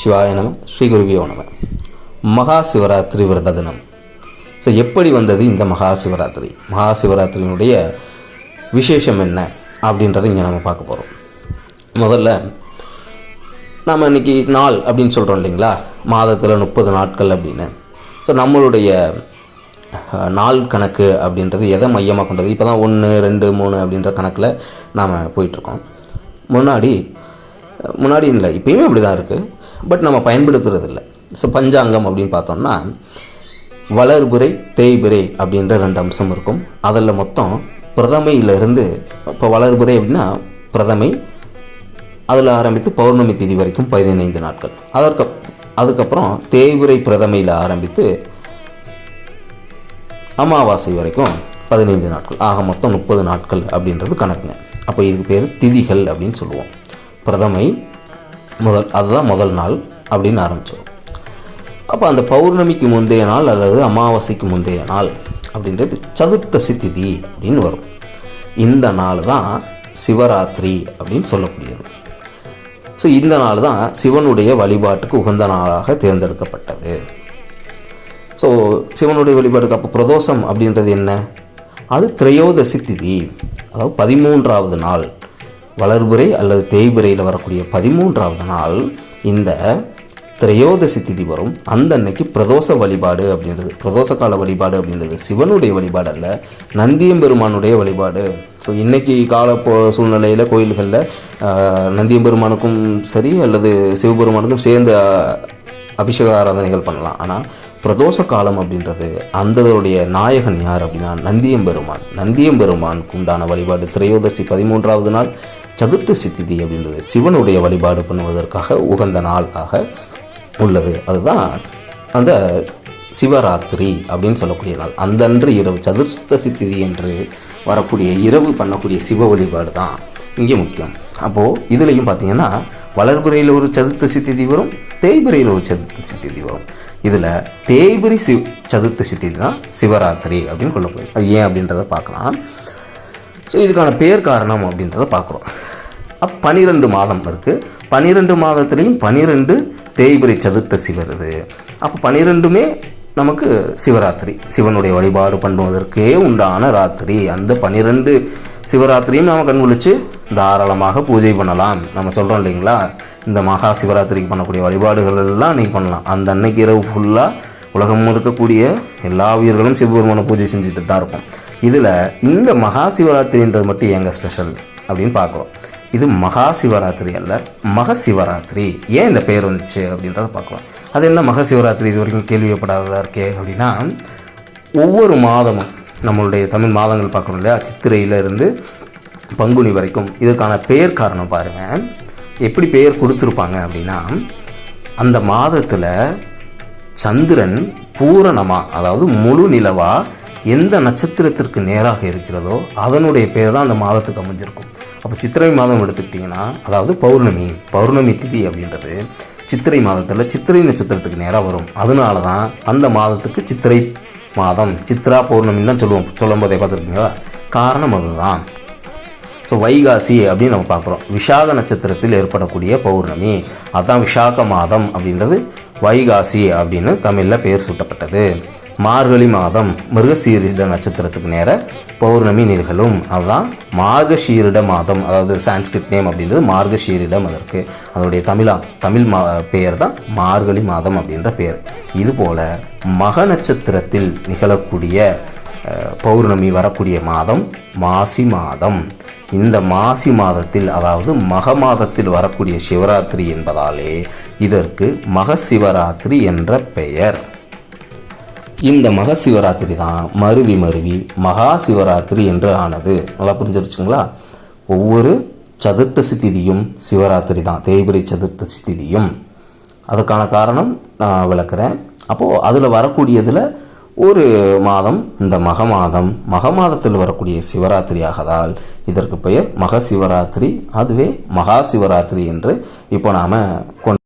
சிவாய நம ஸ்ரீகுருவியோ நம. மகா சிவராத்திரி விரத தினம். ஸோ எப்படி வந்தது இந்த மகா சிவராத்திரி மகா சிவராத்திரியினுடைய விசேஷம் என்ன அப்படின்றத இங்கே நம்ம பார்க்க போகிறோம் முதல்ல நம்ம இன்னைக்கு நாள் அப்படின்னு சொல்கிறோம் இல்லைங்களா? மாதத்தில் முப்பது நாட்கள் அப்படின்னு. ஸோ நம்மளுடைய நாள் கணக்கு அப்படின்றது எதை மையமாக கொண்டது? இப்போ தான் ஒன்று ரெண்டு மூணு அப்படின்ற கணக்கில் நாம் போயிட்டுருக்கோம் முன்னாடி முன்னாடி இல்லை இப்போயுமே அப்படி தான் இருக்குது பட் நம்ம பயன்படுத்துறது இல்லை ஸோ பஞ்சாங்கம் அப்படின்னு பார்த்தோம்னா வளர்புரை தேய்பிரை அப்படின்ற ரெண்டு அம்சம் இருக்கும். அதில் மொத்தம் பிரதமையிலிருந்து இப்போ வளர்புரை அப்படின்னா பிரதமை அதில் ஆரம்பித்து பௌர்ணமி திதி வரைக்கும் பதினைந்து நாட்கள். அதற்கு அதுக்கப்புறம் தேய்பிரை பிரதமையில் ஆரம்பித்து அமாவாசை வரைக்கும் பதினைந்து நாட்கள். ஆக மொத்தம் முப்பது நாட்கள் அப்படின்றது கணக்குங்க. அப்போ இதுக்கு பேர் திதிகள் அப்படின்னு சொல்லுவோம். பிரதமை முதல் அதுதான் முதல் நாள் அப்படின்னு ஆரம்பித்தோம் அப்போ அந்த பௌர்ணமிக்கு முந்தைய நாள் அல்லது அமாவாசைக்கு முந்தைய நாள் அப்படின்றது சதுர்த்தசி திதி அப்படின்னு வரும். இந்த நாள் தான் சிவராத்திரி அப்படின்னு சொல்லக்கூடியது. ஸோ இந்த நாள் தான் சிவனுடைய வழிபாட்டுக்கு உகந்த நாளாக தேர்ந்தெடுக்கப்பட்டது. ஸோ சிவனுடைய வழிபாட்டுக்கு அப்போ பிரதோஷம் அப்படின்றது என்ன? அது திரையோதசி திதி அதாவது பதிமூன்றாவது நாள். வளர்புரை அல்லது தேய்பிரையில் வரக்கூடிய பதிமூன்றாவது நாள் இந்த திரையோதசி திதி வரும். அந்த அன்னைக்கு பிரதோஷ வழிபாடு அப்படின்றது. பிரதோஷ கால வழிபாடு அப்படின்றது. சிவனுடைய வழிபாடு அல்ல நந்தியம்பெருமானுடைய வழிபாடு. ஸோ இன்னைக்கு கால சூழ்நிலையில் கோயில்களில் நந்தியம்பெருமானுக்கும் சரி அல்லது சிவபெருமானுக்கும் சேர்ந்து அபிஷேக ஆராதனைகள் பண்ணலாம். ஆனால் பிரதோஷ காலம் அப்படின்றது அந்ததோடைய நாயகன் யார் அப்படின்னா நந்தியம்பெருமான். நந்தியம்பெருமானுக்கு உண்டான வழிபாடு திரையோதசி பதிமூன்றாவது நாள். சதுர்த்தசி திதி அப்படின்றது சிவனுடைய வழிபாடு பண்ணுவதற்காக உகந்த நாளாக உள்ளது. அதுதான் அந்த சிவராத்திரி அப்படின்னு சொல்லக்கூடிய நாள். அந்த அன்று இரவு சதுர்த்தசி திதி என்று வரக்கூடிய இரவு பண்ணக்கூடிய சிவ வழிபாடு தான் இங்கே முக்கியம். அப்போது இதுலேயும் பார்த்தீங்கன்னா வளர்புறையில் ஒரு சதுர்த்தசி திதி வரும் தேய்பிரையில் ஒரு சதுர்த்தசி திதி வரும். இதில் தேய்பிரி சிவ் சதுர்த்தசி திதி தான் சிவராத்திரி அப்படின்னு கொள்ளப்படுது. அது ஏன் அப்படின்றத பார்க்கலாம். ஸோ இதுக்கான பேர் காரணம் அப்படின்றத பார்க்குறோம். அப்போ பனிரெண்டு மாதம் இருக்குது பனிரெண்டு மாதத்துலேயும் பனிரெண்டு தேய்பிரை சதுர்த்தசி வருது அப்போ பனிரெண்டுமே நமக்கு சிவராத்திரி. சிவனுடைய வழிபாடு பண்ணுவதற்கே உண்டான ராத்திரி. அந்த பனிரெண்டு சிவராத்திரியும் நாம் கண் தாராளமாக பூஜை பண்ணலாம். நம்ம சொல்கிறோம் இல்லைங்களா? இந்த மகா சிவராத்திரிக்கு பண்ணக்கூடிய வழிபாடுகள் எல்லாம் அன்றைக்கி பண்ணலாம். அந்த அன்னைக்கு இரவு ஃபுல்லாக உலகம் இருக்கக்கூடிய எல்லா உயிர்களும் சிவபெருமான பூஜை செஞ்சுட்டு தான் இருக்கும். இதில் இந்த மகா சிவராத்திரின்றது மட்டும் எங்கள் ஸ்பெஷல் அப்படின்னு பார்க்குறோம். இது மகா சிவராத்திரி அல்ல மக சிவராத்திரி ஏன் இந்த பெயர் வந்துச்சு அப்படின்றத பார்க்கலாம். அது என்ன மக சிவராத்திரி இது வரைக்கும் கேள்விப்படாததாக இருக்கே அப்படின்னா ஒவ்வொரு மாதமும் நம்மளுடைய தமிழ் மாதங்கள் பார்க்கணும் இல்லையா? சித்திரையிலிருந்து பங்குனி வரைக்கும் இதற்கான பெயர் காரணம் பாருங்கள் எப்படி பெயர் கொடுத்துருப்பாங்க அப்படின்னா அந்த மாதத்தில் சந்திரன் பூரணமா அதாவது முழு நிலவாக எந்த நட்சத்திரத்திற்கு நேராக இருக்கிறதோ அதனுடைய பேர் தான் அந்த மாதத்துக்கு அமைஞ்சிருக்கும். அப்போ சித்திரை மாதம் எடுத்துக்கிட்டிங்கன்னா அதாவது பௌர்ணமி பௌர்ணமி திதி அப்படின்றது சித்திரை மாதத்தில் சித்திரை நட்சத்திரத்துக்கு நேராக வரும். அதனால தான் அந்த மாதத்துக்கு சித்திரை மாதம் சித்ரா பௌர்ணமின்னு தான் சொல்லுவோம். சொல்லும் போதே பார்த்துருக்கீங்களா? காரணம் அதுதான். ஸோ வைகாசி அப்படின்னு நம்ம பார்க்குறோம். விஷாக நட்சத்திரத்தில் ஏற்படக்கூடிய பௌர்ணமி. அதுதான் விஷாக மாதம் அப்படின்றது வைகாசி அப்படின்னு தமிழில் பெயர் சூட்டப்பட்டது. மார்கழி மாதம் மிருகசீரிட நட்சத்திரத்துக்கு நேர பௌர்ணமி நிகழும். அதுதான் மார்கசீரிட மாதம். அதாவது சான்ஸ்கிரிட் நேம் அப்படின்றது மார்கசீரிடம் அதற்கு. அதனுடைய தமிழா தமிழ் மா பெயர் தான் மார்கழி மாதம் அப்படின்ற பெயர். இதுபோல் மக நட்சத்திரத்தில் நிகழக்கூடிய பௌர்ணமி வரக்கூடிய மாதம் மாசி மாதம். இந்த மாசி மாதத்தில் அதாவது மக மாதத்தில் வரக்கூடிய சிவராத்திரி என்பதாலே இதற்கு மக சிவராத்திரி என்ற பெயர். இந்த மக சிவராத்திரி தான் மருவி மருவி மகா சிவராத்திரி என்று ஆனது. நல்லா புரிஞ்சிருச்சுங்களா? ஒவ்வொரு சதுர்த்தசி திதியும் சிவராத்திரி தான். தேய்பிரை சதுர்த்தசி திதியும். அதுக்கான காரணம் நான் விளக்குறேன். அப்போது அதில் வரக்கூடியதில் ஒரு மாதம் இந்த மக மாதம் மக மாதத்தில் வரக்கூடிய சிவராத்திரி ஆகதால் இதற்கு பெயர் மக சிவராத்திரி அதுவே மகா சிவராத்திரி என்று இப்போ நாம் கொண்டு